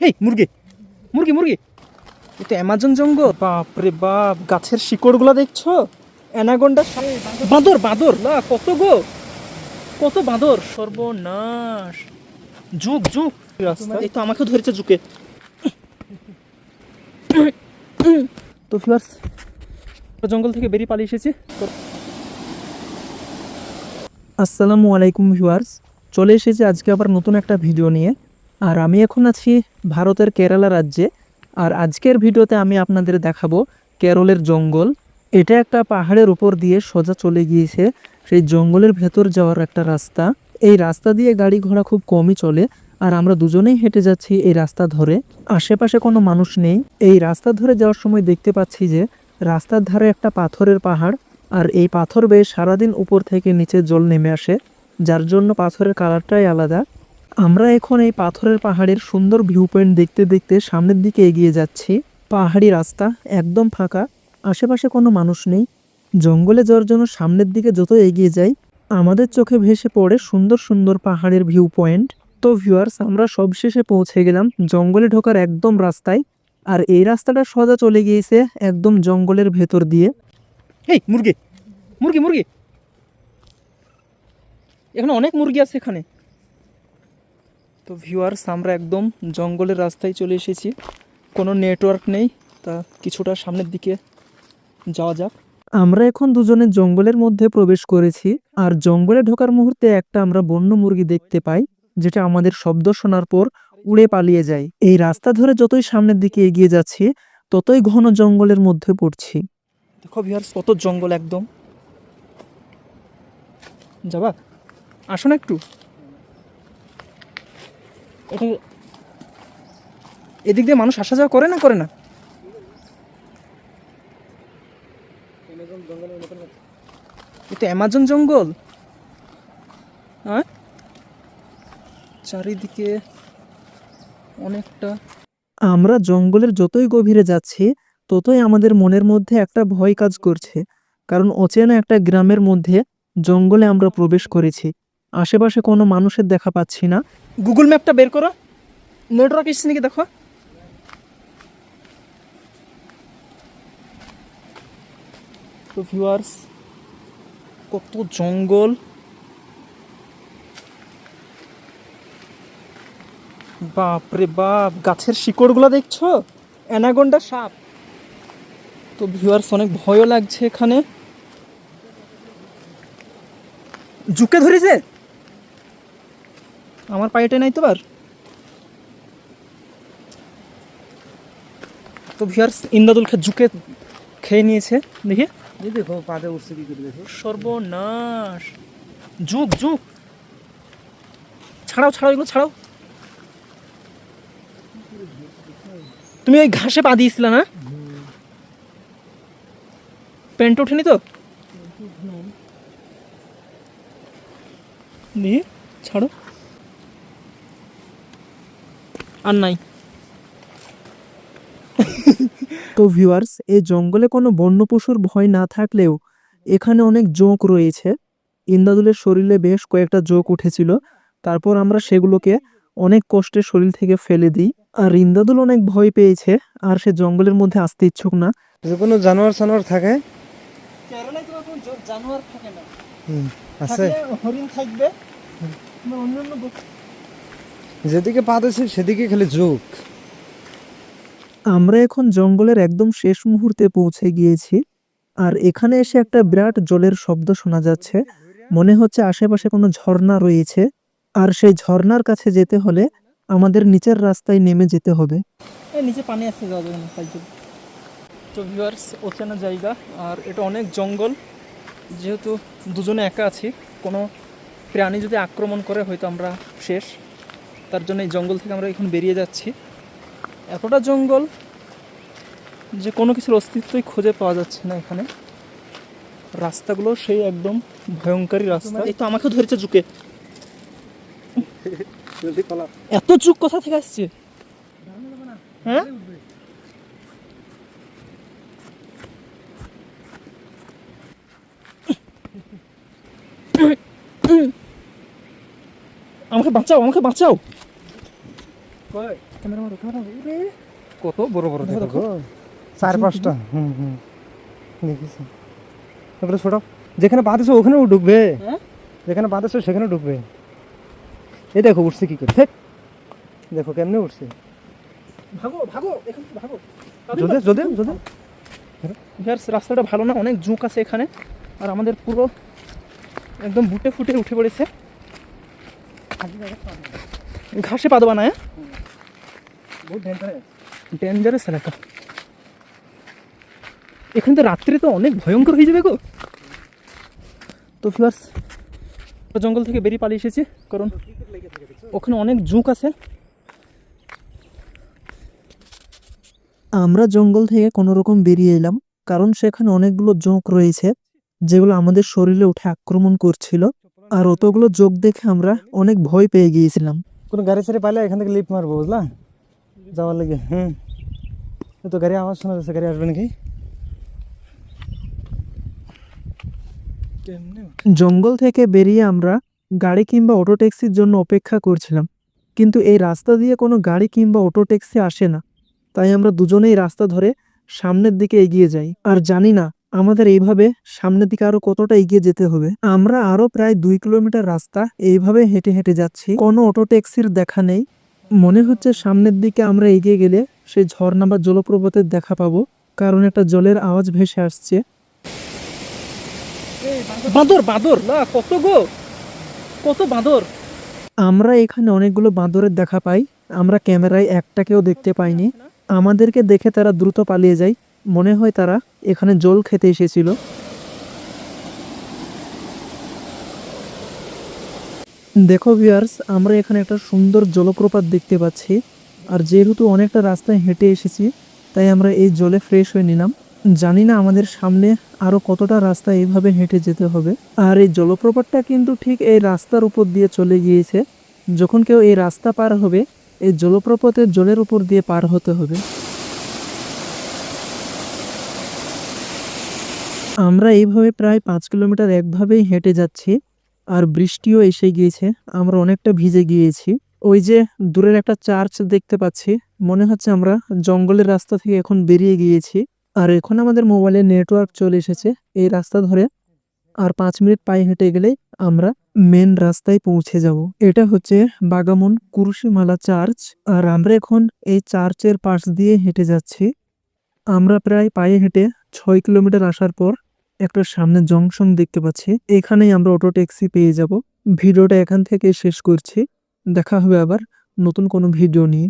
এই মুরগি। মুরগি মুরগি। এটা অ্যামাজন জঙ্গল। বাপ রে বাপ গাছের শিকড়গুলো দেখছ? অ্যানাগন্ডা বাঁদর বাঁদর। না কত গো? কত বাঁদর? সর্বনাশ। যুগ যুগ। এই তো আমাকে ধরেছে যুকে তো ফিওয়ার্স জঙ্গল থেকে বেরিয়ে পালিয়ে এসেছি। আসসালামু আলাইকুম ভিউয়ার্স চলে এসেছি আজকে আবার নতুন একটা ভিডিও নিয়ে। আর আমি এখন আছি ভারতের কেরালা রাজ্যে। আর আজকের ভিডিওতে আমি আপনাদের দেখাবো কেরলের জঙ্গল। এটা একটা পাহাড়ের উপর দিয়ে সোজা চলে গিয়েছে। সেই জঙ্গলের ভেতর যাওয়ার একটা রাস্তা। এই রাস্তা দিয়ে গাড়ি ঘোড়া খুব কমই চলে। আর আমরা দুজনেই হেঁটে যাচ্ছি এই রাস্তা ধরে। আশেপাশে কোনো মানুষ নেই। এই রাস্তা ধরে যাওয়ার সময় দেখতে পাচ্ছি যে রাস্তার ধারে একটা পাথরের পাহাড়। আর এই পাথর বেয়ে সারাদিন উপর থেকে নিচে জল নেমে আসে। যার জন্য পাথরের কালারটাই আলাদা। আমরা এখন এই পাথরের পাহাড়ের সুন্দর ভিউ পয়েন্ট দেখতে দেখতে সামনের দিকে এগিয়ে যাচ্ছি। পাহাড়ি রাস্তা একদম ফাঁকা, আশেপাশে কোনো মানুষ নেই। জঙ্গলে যাওয়ার জন্য সামনের দিকে যত এগিয়ে যাই, আমাদের চোখে ভেসে পড়ে সুন্দর সুন্দর পাহাড়ের ভিউ পয়েন্ট তো ভিউয়ার্স আমরা সবশেষে পৌঁছে গেলাম জঙ্গলে ঢোকার একদম রাস্তায়। আর এই রাস্তাটা সোজা চলে গিয়েছে একদম জঙ্গলের ভেতর দিয়ে। এই, মুরগি! মুরগি মুরগি! এখানে অনেক মুরগি আছে এখানে। তো ভিউয়ার্স আমরা একদম জঙ্গলের রাস্তায় চলে এসেছি। কোনো নেটওয়ার্ক নেই তা কিছুটা সামনের দিকে যাওয়া যাক। আমরা এখন দুজনে জঙ্গলের মধ্যে প্রবেশ করেছি আর জঙ্গলে ঢোকার মুহূর্তে একটা আমরা বন্য মুরগি দেখতে পাই যেটা আমাদের শব্দ শোনার পর উড়ে পালিয়ে যায়। এই রাস্তা ধরে যতই সামনের দিকে এগিয়ে যাচ্ছি ততই ঘন জঙ্গলের মধ্যে পড়ছি। দেখো ভিউয়ার্স কত জঙ্গল একদম। যাবা? আসো না একটু। এটা এদিক দিয়ে মানুষ আসা যাওয়া করে না করে না? এটা অ্যামাজন জঙ্গল। হ্যাঁ? চারিদিকে অনেকটা। আমরা জঙ্গলের যতই গভীরে যাচ্ছি, ততই আমাদের মনের মধ্যে একটা ভয় কাজ করছে। কারণ অচেনা একটা গ্রামের মধ্যে জঙ্গলে আমরা প্রবেশ করেছি। আশেপাশে কোনো মানুষের দেখা পাচ্ছি না। গুগল ম্যাপটা বের করো। নেটওয়ার্ক এসেছে নাকি দেখো। তো ভিউয়ার্স কত জঙ্গল। বাপ রে বাপ, গাছের শিকড়গুলো দেখছ? অ্যানাগন্ডা সাপ। তো ভিউয়ার্স অনেক ভয়ও লাগছে এখানে। জুকে ধরেছে? আমার পায়েটে নাই তো বার তো ভিউয়ার্স ইন্দাদুল খা জুকে খেয়ে নিয়েছে দেখি। এই দেখো পাতে উঠছে কি করে দেখো। সর্বনাশ। যুগ যুগ ছাড়াও ছাড়াও এগুলো ছাড়াও। তুমি ওই ঘাসে পা দিয়েছিলে না? প্যান্ট ওঠেনি তো? দিয়ে ছাড়ো। আর নাই। তো ভিউয়ার্স এই জঙ্গলে কোনো বন্য পশুর ভয় না থাকলেও এখানে অনেক জোঁক রয়েছে। ইন্দাদুলের শরীরে বেশ কয়েকটা জোঁক উঠেছিল। তারপর আমরা সেগুলোকে অনেক কষ্টে শরীর থেকে ফেলে দিই। আর ইন্দাদুল অনেক ভয় পেয়েছে আর সে জঙ্গলের মধ্যে আসতে ইচ্ছুক না। যে কোনো জানোয়ার সানোয়ার থাকে? কেরালায় তো এখন জানোয়ার থাকে না। আছে। হরিণ থাকবে। অন্যান্য যেদিকে পা দিয়েছে সেদিকে খালি ঝোঁক। আমরা এখন জঙ্গলের একদম শেষ মুহূর্তে পৌঁছে গিয়েছি আর এখানে এসে একটা বিরাট জলের শব্দ শোনা যাচ্ছে। মনে হচ্ছে আশেপাশে কোনো ঝর্ণা রয়েছে আর সেই ঝর্ণার কাছে যেতে হলে আমাদের নিচের রাস্তায় নেমে যেতে হবে। নিচে পানি আসতে যাওয়া যাবে না তাই তো ভিউয়ার্স অচেনা জায়গা আর এটা অনেক জঙ্গল। যেহেতু দুজনে একা আছি কোনো প্রাণী যদি আক্রমণ করে হয়তো আমরা শেষ। তার জন্য এই জঙ্গল থেকে আমরা এখন বেরিয়ে যাচ্ছি। এতটা জঙ্গল যে কোনো কিছুর অস্তিত্বই খুঁজে পাওয়া যাচ্ছে না এখানে। রাস্তাগুলো সেই একদম ভয়ঙ্করী রাস্তা। এই তো আমাকে ধরেছে জুকে জলদি এত যুগ কোথা থেকে আসছে? হ্যাঁ? আমাকে বাঁচাও আমাকে বাঁচাও। কই ক্যামেরা মারো ক্যামেরা মারো। কত বড় বড় দেখো, দেখো চার পাঁচটা। হুম হুম। দেখিস তারপরে ছোট যেখানে বাঁধেছো ওখানেও ঢুকবে হ্যাঁ? যেখানে বাঁধেছো সেখানে ঢুকবে এই দেখো উঠছে কি করে। দেখো কেমনে উঠছে ভাগো ভাগো এখান ভাগো। যদি যদি যদি রাস্তাটা ভালো না অনেক ঝুঁক আছে এখানে। আর আমাদের পুরো একদম বুটে ফুটে উঠে পড়েছে। ঘাসে পা দেবা না হ্যাঁ? ডেঞ্জারাস এলাকা। এখানে তো রাত্রে তো অনেক ভয়ঙ্কর হয়ে যাবে গো। তো ফিওয়ার্স জঙ্গল থেকে বেরিয়ে পালিয়ে এসেছি কারণ ওখানে অনেক ঝুঁক আছে। আমরা জঙ্গল থেকে কোনো রকম বেরিয়ে এলাম কারণ সেখানে অনেকগুলো জোঁক রয়েছে যেগুলো আমাদের শরীরে উঠে আক্রমণ করছিল আর অতগুলো জোক দেখে আমরা অনেক ভয় পেয়ে গিয়েছিলাম। কোনো গাড়ি ছেড়ে পাইলে এখান থেকে লিফট মারবো বুঝলা? যাওয়ার লাগে হুম তো গাড়ি আওয়াজ শোনা যাচ্ছে, গাড়ি আসবে নাকি? জঙ্গল থেকে বেরিয়ে আমরা গাড়ি কিংবা অটো ট্যাক্সির জন্য অপেক্ষা করছিলাম, কিন্তু এই রাস্তা দিয়ে কোনো গাড়ি কিংবা অটো ট্যাক্সি আসে না। তাই আমরা দুজনেই রাস্তা ধরে সামনের দিকে এগিয়ে যাই। আর জানি না, আমাদের এইভাবে সামনের দিকে আরও কতটা এগিয়ে যেতে হবে। আমরা আরও প্রায় দুই কিলোমিটার রাস্তা এইভাবে হেঁটে হেঁটে যাচ্ছি। কোনো অটো ট্যাক্সির দেখা নেই। মনে হচ্ছে সামনের দিকে আমরা এগিয়ে গেলে সেই ঝর্ণা বা জলপ্রপাতের দেখা পাবো কারণ একটা জলের আওয়াজ ভেসে আসছে। বাঁদর বাঁদর না কত গো? কত বাঁদর? আমরা এখানে অনেকগুলো বাঁদরের দেখা পাই আমরা ক্যামেরায় একটাকেও দেখতে পাইনি। আমাদেরকে দেখে তারা দ্রুত পালিয়ে যায় মনে হয় তারা এখানে জল খেতে এসেছিল। দেখো ভিয়ার্স আমরা এখানে একটা সুন্দর জলপ্রপাত দেখতে পাচ্ছি। আর যেহেতু অনেকটা রাস্তায় হেঁটে এসেছি, তাই আমরা এই জলে ফ্রেশ হয়ে নিলাম। জানি না আমাদের সামনে আরও কতটা রাস্তা এইভাবে হেঁটে যেতে হবে। আর এই জলপ্রপাতটা কিন্তু ঠিক এই রাস্তার উপর দিয়ে চলে গিয়েছে। যখন কেউ এই রাস্তা পার হবে, এই জলপ্রপাতের জলের উপর দিয়ে পার হতে হবে। আমরা এইভাবে প্রায় পাঁচ কিলোমিটার একভাবেই হেঁটে যাচ্ছি। আর বৃষ্টিও এসে গিয়েছে, আমরা অনেকটা ভিজে গিয়েছি। ওই যে দূরের একটা চার্চ দেখতে পাচ্ছি, মনে হচ্ছে আমরা জঙ্গলের রাস্তা থেকে এখন বেরিয়ে গিয়েছি। আর এখন আমাদের মোবাইলে নেটওয়ার্ক চলে এসেছে, এই রাস্তা ধরে আর পাঁচ মিনিট পায়ে হেঁটে গেলে আমরা মেন রাস্তায় পৌঁছে যাব। এটা হচ্ছে বাগামন কুরুশিমালা চার্চ, আর আমরা এখন এই চার্চের পাশ দিয়ে হেঁটে যাচ্ছি। আমরা প্রায় পায়ে হেঁটে ছয় কিলোমিটার আসার পর একটা সামনে জংশন দেখতে পাচ্ছি। এখানেই আমরা অটো ট্যাক্সি পেয়ে যাব। ভিডিওটা এখান থেকে শেষ করছি। দেখা হবে আবার নতুন কোনো ভিডিও নিয়ে।